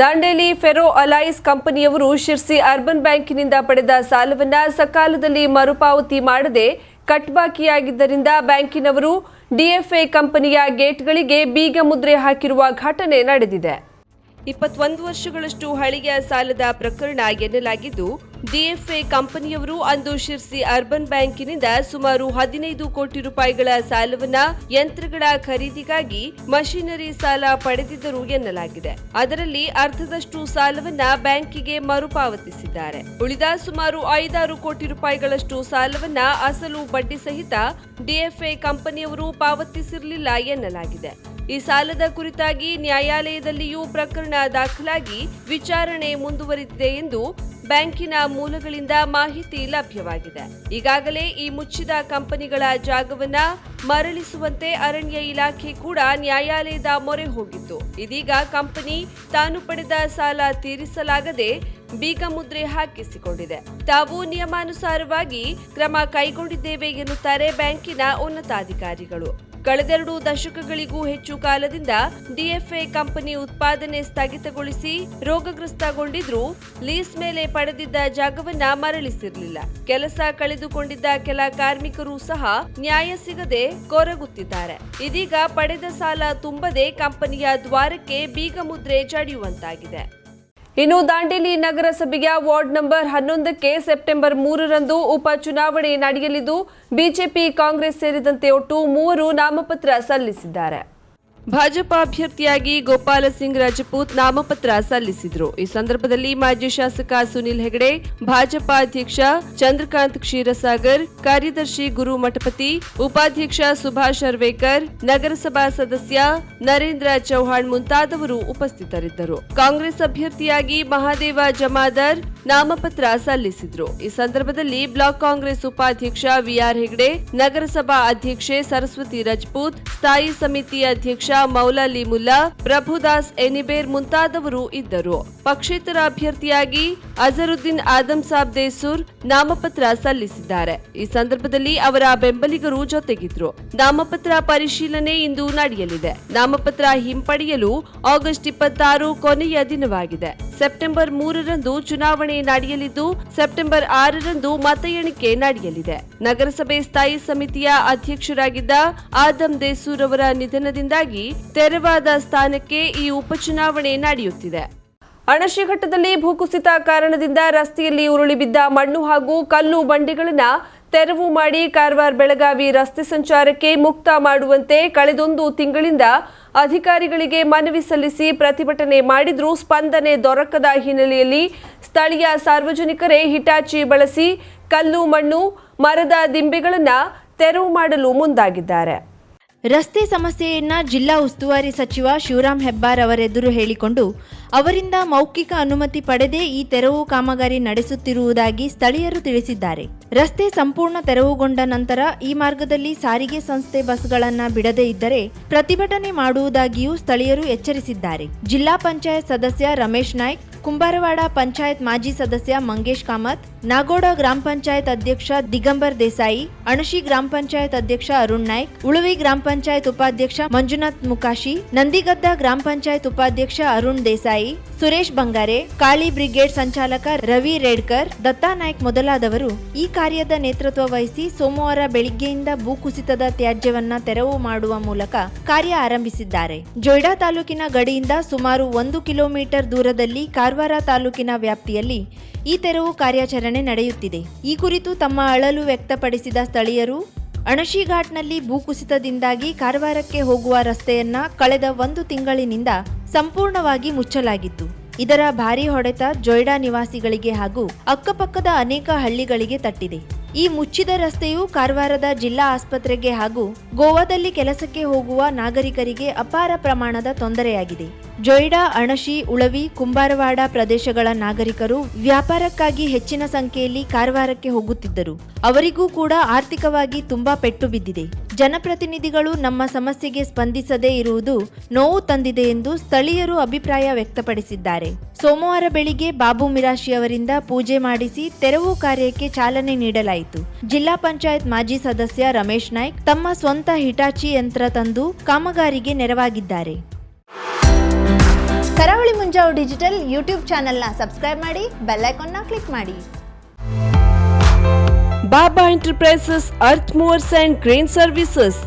Dandeli ಫೆರೋ alloys ಕಂಪನಿಯವರು Sirsi urban ಬ್ಯಾಂಕಿನಿಂದ ಪಡೆದ ಸಾಲವನ್ನು ಸಕಾಲದಲ್ಲಿ ಮರುಪಾವತಿ ಮಾಡದೆ ಕಟ್ಬಾಕಿಯಾಗಿದ್ದರಿಂದ ಬ್ಯಾಂಕಿನವರು ಡಿಎಫ್ಎ ಕಂಪನಿಯ ಗೇಟ್ಗಳಿಗೆ ಬೀಗ ಮುದ್ರೆ ಹಾಕಿರುವ ಘಟನೆ ನಡೆದಿದೆ. ಇಪ್ಪತ್ತೊಂದು ವರ್ಷಗಳಷ್ಟು ಹಳೆಯ ಸಾಲದ ಪ್ರಕರಣ ಎನ್ನಲಾಗಿದ್ದು ಡಿಎಫ್ಎ ಕಂಪನಿಯವರು ಅಂದು ಶಿರ್ಸಿ ಅರ್ಬನ್ ಬ್ಯಾಂಕಿನಿಂದ ಸುಮಾರು ಹದಿನೈದು ಕೋಟಿ ರೂಪಾಯಿಗಳ ಸಾಲವನ್ನ ಯಂತ್ರಗಳ ಖರೀದಿಗಾಗಿ ಮಷಿನರಿ ಸಾಲ ಪಡೆದಿದ್ದರು ಎನ್ನಲಾಗಿದೆ. ಅದರಲ್ಲಿ ಅರ್ಧದಷ್ಟು ಸಾಲವನ್ನ ಬ್ಯಾಂಕಿಗೆ ಮರುಪಾವತಿಸಿದ್ದಾರೆ. ಉಳಿದ ಸುಮಾರು ಐದಾರು ಕೋಟಿ ರೂಪಾಯಿಗಳಷ್ಟು ಸಾಲವನ್ನ ಅಸಲು ಬಡ್ಡಿ ಸಹಿತ ಡಿಎಫ್ಎ ಕಂಪನಿಯವರು ಪಾವತಿಸಿರಲಿಲ್ಲ ಎನ್ನಲಾಗಿದೆ. ಈ ಸಾಲದ ಕುರಿತಾಗಿ ನ್ಯಾಯಾಲಯದಲ್ಲಿಯೂ ಪ್ರಕರಣ ದಾಖಲಾಗಿ ವಿಚಾರಣೆ ಮುಂದುವರಿದಿದೆ ಎಂದು ಬ್ಯಾಂಕಿನ ಮೂಲಗಳಿಂದ ಮಾಹಿತಿ ಲಭ್ಯವಾಗಿದೆ. ಈಗಾಗಲೇ ಈ ಮುಚ್ಚಿದ ಕಂಪನಿಗಳ ಜಾಗವನ್ನ ಮರಳಿಸುವಂತೆ ಅರಣ್ಯ ಇಲಾಖೆ ಕೂಡ ನ್ಯಾಯಾಲಯದ ಮೊರೆ ಹೋಗಿತ್ತು. ಇದೀಗ ಕಂಪನಿ ತಾನು ಪಡೆದ ಸಾಲ ತೀರಿಸಲಾಗದೆ ಬೀಗ ಮುದ್ರೆ ಹಾಕಿಸಿಕೊಂಡಿದೆ. ತಾವು ನಿಯಮಾನುಸಾರವಾಗಿ ಕ್ರಮ ಕೈಗೊಂಡಿದ್ದೇವೆ ಎನ್ನುತ್ತಾರೆ ಬ್ಯಾಂಕಿನ ಉನ್ನತಾಧಿಕಾರಿಗಳು. ಕಳೆದೆರಡು ದಶಕಗಳಿಗೂ ಹೆಚ್ಚು ಕಾಲದಿಂದ ಡಿಎಫ್ಎ ಕಂಪನಿ ಉತ್ಪಾದನೆ ಸ್ಥಗಿತಗೊಳಿಸಿ ರೋಗಗ್ರಸ್ತಗೊಂಡಿದ್ರೂ ಲೀಸ್ ಮೇಲೆ ಪಡೆದಿದ್ದ ಜಾಗವನ್ನ ಮರಳಿಸಿರಲಿಲ್ಲ. ಕೆಲಸ ಕಳೆದುಕೊಂಡಿದ್ದ ಕೆಲ ಕಾರ್ಮಿಕರು ಸಹ ನ್ಯಾಯ ಸಿಗದೆ ಕೊರಗುತ್ತಿದ್ದಾರೆ. ಇದೀಗ ಪಡೆದ ಸಾಲ ತುಂಬದೆ ಕಂಪನಿಯ ದ್ವಾರಕ್ಕೆ ಬೀಗ ಮುದ್ರೆ ಜಡಿಯುವಂತಾಗಿದೆ ಇನ್ನು ದಾಂಡೇಲಿ ನಗರಸಭೆಯ ವಾರ್ಡ್ ನಂಬರ್ ಹನ್ನೊಂದಕ್ಕೆ ಸೆಪ್ಟೆಂಬರ್ ಮೂರರಂದು ಉಪಚುನಾವಣೆ ನಡೆಯಲಿದ್ದು, ಬಿಜೆಪಿ, ಕಾಂಗ್ರೆಸ್ ಸೇರಿದಂತೆ ಒಟ್ಟು ಮೂವರು ನಾಮಪತ್ರ ಸಲ್ಲಿಸಿದ್ದಾರೆ. ಭಾಜಪ ಅಭ್ಯರ್ಥಿಯಾಗಿ ಗೋಪಾಲ ಸಿಂಗ್ ರಜಪೂತ್ ನಾಮಪತ್ರ ಸಲ್ಲಿಸಿದರು. ಈ ಸಂದರ್ಭದಲ್ಲಿ ಮಾಜಿ ಶಾಸಕ ಸುನಿಲ್ ಹೆಗಡೆ, ಭಾಜಪ ಅಧ್ಯಕ್ಷ ಚಂದ್ರಕಾಂತ್ ಕ್ಷೀರಸಾಗರ್, ಕಾರ್ಯದರ್ಶಿ ಗುರು ಮಠಪತಿ, ಉಪಾಧ್ಯಕ್ಷ ಸುಭಾಷ್ ಅರ್ವೇಕರ್, ನಗರಸಭಾ ಸದಸ್ಯ ನರೇಂದ್ರ ಚೌಹಾಣ್ ಮುಂತಾದವರು ಉಪಸ್ಥಿತರಿದ್ದರು. ಕಾಂಗ್ರೆಸ್ ಅಭ್ಯರ್ಥಿಯಾಗಿ ಮಹಾದೇವ ಜಮಾದಾರ್ ನಾಮಪತ್ರ ಸಲ್ಲಿಸಿದ್ರು. ಈ ಸಂದರ್ಭದಲ್ಲಿ ಬ್ಲಾಕ್ ಕಾಂಗ್ರೆಸ್ ಉಪಾಧ್ಯಕ್ಷ ವಿಆರ್ ಹೆಗ್ಡೆ, ನಗರಸಭಾ ಅಧ್ಯಕ್ಷೆ ಸರಸ್ವತಿ ರಜಪೂತ್, ಸ್ಥಾಯಿ ಸಮಿತಿ ಅಧ್ಯಕ್ಷ ಮೌಲಾಲಿ ಮುಲ್ಲಾ, ಪ್ರಭುದಾಸ್ ಎನಿಬೇರ್ ಮುಂತಾದವರು ಇದ್ದರು. ಪಕ್ಷೇತರ ಅಭ್ಯರ್ಥಿಯಾಗಿ ಅಜರುದ್ದೀನ್ ಆದಮ್ ಸಾಬ್ ದೇಸೂರ್ ನಾಮಪತ್ರ ಸಲ್ಲಿಸಿದ್ದಾರೆ. ಈ ಸಂದರ್ಭದಲ್ಲಿ ಅವರ ಬೆಂಬಲಿಗರು ಜೊತೆಗಿದ್ರು. ನಾಮಪತ್ರ ಪರಿಶೀಲನೆ ಇಂದು ನಡೆಯಲಿದೆ. ನಾಮಪತ್ರ ಹಿಂಪಡೆಯಲು ಆಗಸ್ಟ್ ಇಪ್ಪತ್ತಾರು ಕೊನೆಯ ದಿನವಾಗಿದೆ. ಸೆಪ್ಟೆಂಬರ್ ಮೂರರಂದು ಚುನಾವಣೆ ನಡೆಯಲಿದ್ದು, ಸೆಪ್ಟೆಂಬರ್ ಆರರಂದು ಮತ ಎಣಿಕೆ ನಡೆಯಲಿದೆ. ನಗರಸಭೆ ಸ್ಥಾಯಿ ಸಮಿತಿಯ ಅಧ್ಯಕ್ಷರಾಗಿದ್ದ ಆದಮ್ ದೇಸೂರ್ ಅವರ ನಿಧನದಿಂದಾಗಿ ತೆರವಾದ ಸ್ಥಾನಕ್ಕೆ ಈ ಉಪಚುನಾವಣೆ ನಡೆಯುತ್ತಿದೆ. ಅಣಶಿಘಟ್ಟದಲ್ಲಿ ಭೂಕುಸಿತ ಕಾರಣದಿಂದ ರಸ್ತೆಯಲ್ಲಿ ಉರುಳಿ ಬಿದ್ದ ಮಣ್ಣು ಹಾಗೂ ಕಲ್ಲು ಬಂಡೆಗಳನ್ನು ತೆರವು ಮಾಡಿ ಕಾರವಾರ ಬೆಳಗಾವಿ ರಸ್ತೆ ಸಂಚಾರಕ್ಕೆ ಮುಕ್ತ ಮಾಡುವಂತೆ ಕಳೆದೊಂದು ತಿಂಗಳಿಂದ ಅಧಿಕಾರಿಗಳಿಗೆ ಮನವಿ ಸಲ್ಲಿಸಿ ಪ್ರತಿಭಟನೆ ಮಾಡಿದ್ರೂ ಸ್ಪಂದನೆ ದೊರಕದ ಹಿನ್ನೆಲೆಯಲ್ಲಿ ಸ್ಥಳೀಯ ಸಾರ್ವಜನಿಕರೇ ಹಿಟಾಚಿ ಬಳಸಿ ಕಲ್ಲು, ಮಣ್ಣು, ಮರದ ದಿಂಬೆಗಳನ್ನು ತೆರವು ಮಾಡಲು ಮುಂದಾಗಿದ್ದಾರೆ. ರಸ್ತೆ ಸಮಸ್ಯೆಯನ್ನ ಜಿಲ್ಲಾ ಉಸ್ತುವಾರಿ ಸಚಿವ ಶಿವರಾಮ್ ಹೆಬ್ಬಾರ್ ಅವರೆದುರು ಹೇಳಿಕೊಂಡು, ಅವರಿಂದ ಮೌಖಿಕ ಅನುಮತಿ ಪಡೆದೇ ಈ ತೆರವು ಕಾಮಗಾರಿ ನಡೆಸುತ್ತಿರುವುದಾಗಿ ಸ್ಥಳೀಯರು ತಿಳಿಸಿದ್ದಾರೆ. ರಸ್ತೆ ಸಂಪೂರ್ಣ ತೆರವುಗೊಂಡ ನಂತರ ಈ ಮಾರ್ಗದಲ್ಲಿ ಸಾರಿಗೆ ಸಂಸ್ಥೆ ಬಸ್ಗಳನ್ನ ಬಿಡದೇ ಇದ್ದರೆ ಪ್ರತಿಭಟನೆ ಮಾಡುವುದಾಗಿಯೂ ಸ್ಥಳೀಯರು ಎಚ್ಚರಿಸಿದ್ದಾರೆ. ಜಿಲ್ಲಾ ಪಂಚಾಯತ್ ಸದಸ್ಯ ರಮೇಶ್ ನಾಯ್ಕ್ ಕುಂಬಾರವಾಡ ಪಂಚಾಯತ್ ಮಾಜಿ ಸದಸ್ಯ ಮಂಗೇಶ್ ಕಾಮತ್, ನಾಗೋಡ ಗ್ರಾಮ ಪಂಚಾಯತ್ ಅಧ್ಯಕ್ಷ ದಿಗಂಬರ್ ದೇಸಾಯಿ, ಅಣಶಿ ಗ್ರಾಮ ಪಂಚಾಯತ್ ಅಧ್ಯಕ್ಷ ಅರುಣ್ ನಾಯ್ಕ್, ಉಳುವಿ ಗ್ರಾಮ ಪಂಚಾಯತ್ ಉಪಾಧ್ಯಕ್ಷ ಮಂಜುನಾಥ್ ಮುಕಾಶಿ, ನಂದಿಗದ್ದ ಗ್ರಾಮ ಪಂಚಾಯತ್ ಉಪಾಧ್ಯಕ್ಷ ಅರುಣ್ ದೇಸಾಯಿ, ಸುರೇಶ್ ಬಂಗಾರೆ, ಕಾಳಿ ಬ್ರಿಗೇಡ್ ಸಂಚಾಲಕ ರವಿ ರೇಡ್ಕರ್, ದತ್ತಾ ನಾಯ್ಕ್ ಮೊದಲಾದವರು ಈ ಕಾರ್ಯದ ನೇತೃತ್ವ ವಹಿಸಿ ಸೋಮವಾರ ಬೆಳಿಗ್ಗೆಯಿಂದ ಭೂಕುಸಿತದ ತ್ಯಾಜ್ಯವನ್ನ ತೆರವು ಮಾಡುವ ಮೂಲಕ ಕಾರ್ಯ ಆರಂಭಿಸಿದ್ದಾರೆ. ಜೊಯ್ಡಾ ತಾಲೂಕಿನ ಗಡಿಯಿಂದ ಸುಮಾರು ಒಂದು ಕಿಲೋಮೀಟರ್ ದೂರದಲ್ಲಿ ಕಾರವಾರ ತಾಲೂಕಿನ ವ್ಯಾಪ್ತಿಯಲ್ಲಿ ಈ ತೆರವು ಕಾರ್ಯಾಚರಣೆ ನಡೆಯುತ್ತಿದೆ. ಈ ಕುರಿತು ತಮ್ಮ ಅಳಲು ವ್ಯಕ್ತಪಡಿಸಿದ ಸ್ಥಳೀಯರು, ಅಣಶಿಘಾಟ್ನಲ್ಲಿ ಭೂಕುಸಿತದಿಂದಾಗಿ ಕಾರವಾರಕ್ಕೆ ಹೋಗುವ ರಸ್ತೆಯನ್ನ ಕಳೆದ ಒಂದು ತಿಂಗಳಿನಿಂದ ಸಂಪೂರ್ಣವಾಗಿ ಮುಚ್ಚಲಾಗಿತ್ತು. ಇದರ ಭಾರಿ ಹೊಡೆತ ಜೊಯ್ಡಾ ನಿವಾಸಿಗಳಿಗೆ ಹಾಗೂ ಅಕ್ಕಪಕ್ಕದ ಅನೇಕ ಹಳ್ಳಿಗಳಿಗೆ ತಟ್ಟಿದೆ. ಈ ಮುಚ್ಚಿದ ರಸ್ತೆಯು ಕಾರವಾರದ ಜಿಲ್ಲಾ ಆಸ್ಪತ್ರೆಗೆ ಹಾಗೂ ಗೋವಾದಲ್ಲಿ ಕೆಲಸಕ್ಕೆ ಹೋಗುವ ನಾಗರಿಕರಿಗೆ ಅಪಾರ ಪ್ರಮಾಣದ ತೊಂದರೆಯಾಗಿದೆ. ಜೊಯ್ಡಾ, ಅಣಶಿ, ಉಳವಿ, ಕುಂಬಾರವಾಡ ಪ್ರದೇಶಗಳ ನಾಗರಿಕರು ವ್ಯಾಪಾರಕ್ಕಾಗಿ ಹೆಚ್ಚಿನ ಸಂಖ್ಯೆಯಲ್ಲಿ ಕಾರವಾರಕ್ಕೆ ಹೋಗುತ್ತಿದ್ದರು. ಅವರಿಗೂ ಕೂಡ ಆರ್ಥಿಕವಾಗಿ ತುಂಬಾ ಪೆಟ್ಟು ಬಿದ್ದಿದೆ. ಜನಪ್ರತಿನಿಧಿಗಳು ನಮ್ಮ ಸಮಸ್ಯೆಗೆ ಸ್ಪಂದಿಸದೇ ಇರುವುದು ನೋವು ತಂದಿದೆ ಎಂದು ಸ್ಥಳೀಯರು ಅಭಿಪ್ರಾಯ ವ್ಯಕ್ತಪಡಿಸಿದ್ದಾರೆ. ಸೋಮವಾರ ಬೆಳಿಗ್ಗೆ ಬಾಬು ಮಿರಾಶಿ ಅವರಿಂದ ಪೂಜೆ ಮಾಡಿಸಿ ತೆರವು ಕಾರ್ಯಕ್ಕೆ ಚಾಲನೆ ನೀಡಲಾಯಿತು. ಜಿಲ್ಲಾ ಪಂಚಾಯತ್ ಮಾಜಿ ಸದಸ್ಯ ರಮೇಶ್ ನಾಯ್ಕ್ ತಮ್ಮ ಸ್ವಂತ ಹಿಟಾಚಿ ಯಂತ್ರ ತಂದು ಕಾಮಗಾರಿಗೆ ನೆರವಾಗಿದ್ದಾರೆ. ಕರಾವಳಿ ಮುಂಜಾವು ಡಿಜಿಟಲ್ ಯೂಟ್ಯೂಬ್ ಚಾನೆಲ್ನ ಸಬ್ಸ್ಕ್ರೈಬ್ ಮಾಡಿ ಬೆಲ್ ಐಕಾನ್ನ ಕ್ಲಿಕ್ ಮಾಡಿ. Baba Enterprises Earth Movers and Crane Services.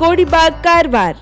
Kodibag Karwar